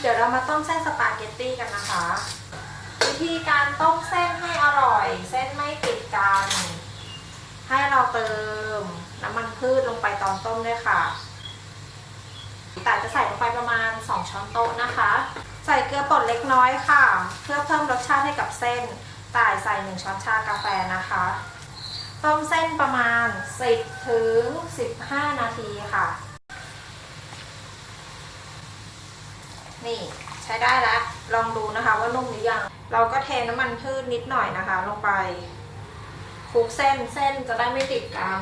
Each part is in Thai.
เดี๋ยวเรามาต้มเส้นสปาเกตตี้กันนะคะ วิธีการต้มเส้นให้อร่อย เส้นไม่ติดกัน ให้เราเติมน้ำมันพืชลงไปตอนต้มด้วยค่ะแต่จะใส่ลงไปประมาณ 2 ช้อนโต๊ะนะคะ ใส่เกลือป่นเล็กน้อยค่ะ เพื่อเพิ่มรสชาติให้กับเส้นต่ายใส่ 1 ช้อนชากาแฟนะคะ ต้มเส้นประมาณ 10ถึง15 นาทีค่ะ นี่ใช้ได้แล้ว ลองดูนะคะว่านุ่มหรือยัง เราก็เทน้ำมันพืชนิดหน่อยนะคะ ลงไปคลุกเส้นเส้นจะได้ไม่ติดกัน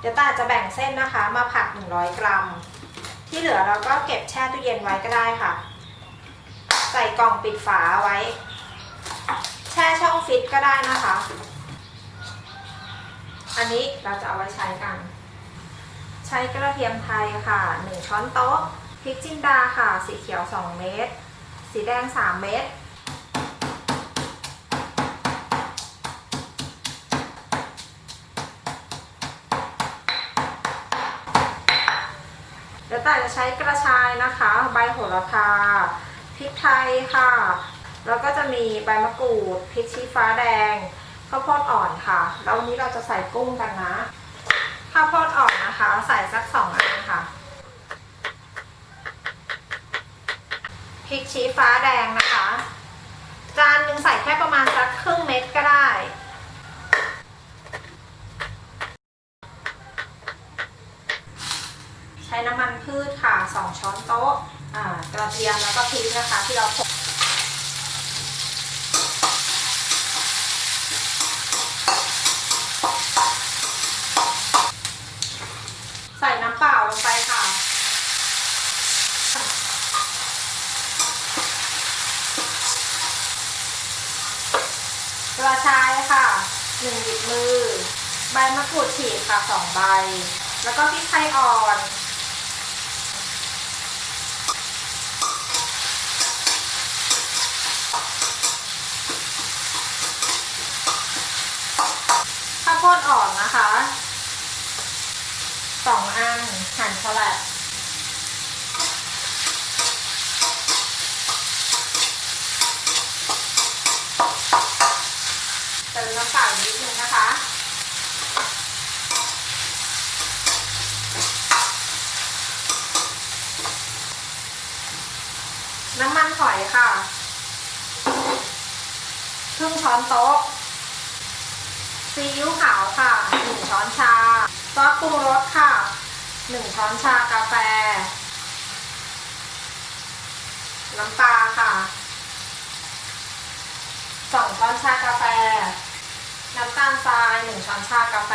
เดี๋ยวตาจะแบ่งเส้นนะคะ มาผัด 100 กรัม ที่เหลือเราก็เก็บแช่ตู้เย็นไว้ก็ได้ค่ะ ใส่กล่องปิดฝาไว้ แช่ช่องฟิตก็ได้นะคะ อันนี้เราจะเอาไว้ใช้กัน ช้กระเทียมไทยค่ะ 1 ช้อนโต๊ะ พริกจินดาค่ะ สีเขียว 2 เม็ด สีแดง 3 เม็ด เดี๋ยวแต่จะใช้กระชายนะคะ ใบโหระพา พริกไทยค่ะ แล้วก็จะมีใบมะกรูด พริกชี้ฟ้าแดง ข้าวโพดอ่อนค่ะ แล้ววันนี้เราจะใส่กุ้งกันนะ ข้าวโพดอ่อนนะคะ ใส่สักสองอันค่ะพริกชี้ฟ้าแดงนะคะ จานหนึ่งใส่แค่ประมาณสักครึ่งเม็ดก็ได้ ใช้น้ำมันพืชค่ะ2ช้อนโต๊ะกระเทียมแล้วก็พริกนะคะที่เราโขลก ใส่น้ำเปล่าลงไปค่ะ กระชายค่ะหนึ่งหยิบมือ ใบมะกรูดฉีกค่ะสองใบ แล้วก็พริกไทยอ่อนข้าวโพดอ่อนนะคะ หั่นสลัดเติมน้ำเปล่านิดนึงนะคะน้ำมันหอยค่ะครึ่งช้อนโต๊ะ ซีอิ๊วขาวค่ะหนึ่งช้อนชา ซอสปรุงรสค่ะ หนึ่งช้อนชากาแฟ น้ำปลาค่ะสองช้อนชากาแฟ น้ำตาลทรายหนึ่งช้อนชากาแฟ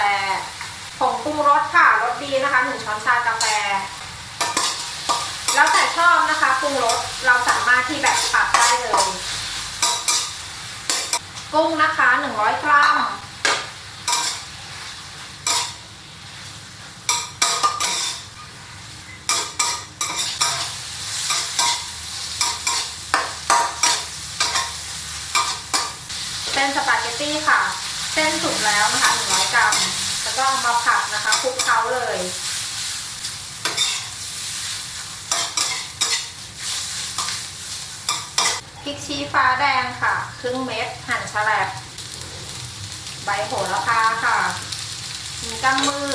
ผงปรุงรสค่ะรสดีนะคะหนึ่งช้อนชากาแฟ แล้วแต่ชอบนะคะปรุงรสเราสามารถที่แบบปรับได้เลย กุ้งนะคะหนึ่งร้อยกรัม เส้นสปา เกตตี้ค่ะ เส้นสุกแล้วนะคะ100 กรัม แล้วก็มาผัดนะคะคลุกเคล้าเลยพริกชี้ฟ้าแดงค่ะ ครึ่งเม็ดหั่นฉลบใบโหระพาค่ะมีกั้งมือ